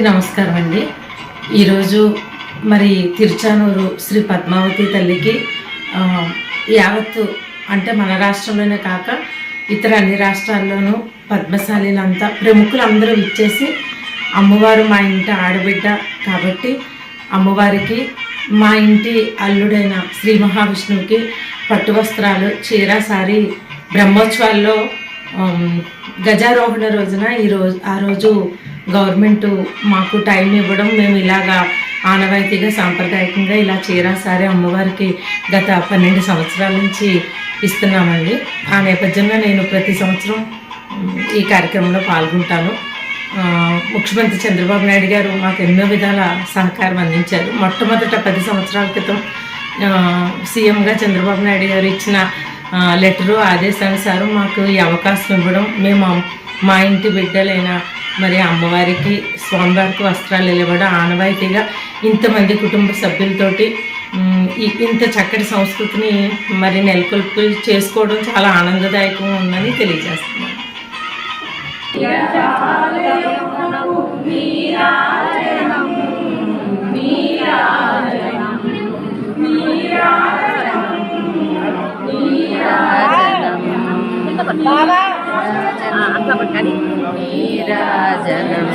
నమస్కారం అండి ఈరోజు మరి తిరుచానూరు శ్రీ పద్మావతి తల్లికి యావత్తు అంటే మన రాష్ట్రంలోనే కాక ఇతర అన్ని రాష్ట్రాల్లోనూ పద్మశాలీలంతా ప్రముఖులందరూ ఇచ్చేసి అమ్మవారు మా ఇంటి ఆడబిడ్డ కాబట్టి అమ్మవారికి మా ఇంటి అల్లుడైన శ్రీ మహావిష్ణువుకి పట్టు వస్త్రాలు చీర సారి బ్రహ్మోత్సవాల్లో గజారోహణ రోజున ఈ రోజు ఆ రోజు గవర్నమెంట్ మాకు టైం ఇవ్వడం మేము ఇలాగా ఆనవాయితీగా సాంప్రదాయకంగా ఇలా చీరా సారి అమ్మవారికి గత పన్నెండు సంవత్సరాల నుంచి ఇస్తున్నామండి. ఆ నేపథ్యంలో నేను ప్రతి సంవత్సరం ఈ కార్యక్రమంలో పాల్గొంటాను. ముఖ్యమంత్రి చంద్రబాబు నాయుడు గారు మాకు ఎన్నో విధాల సహకారం అందించారు. మొట్టమొదట పది సంవత్సరాల క్రితం సీఎంగా చంద్రబాబు నాయుడు గారు ఇచ్చిన లెటరు ఆదేశానుసారం మాకు ఈ అవకాశం ఇవ్వడం మేము మా ఇంటి బిడ్డలైన మరి అమ్మవారికి స్వామివారికి వస్త్రాలు ఇవ్వడం ఆనవాయితీగా ఇంతమంది కుటుంబ సభ్యులతోటి ఇంత చక్కటి సంస్కృతిని మరి నెలకొల్పు చేసుకోవడం చాలా ఆనందదాయకంగా ఉందని తెలియజేస్తున్నాను. అట్లా పట్టాలి. నీరాజనం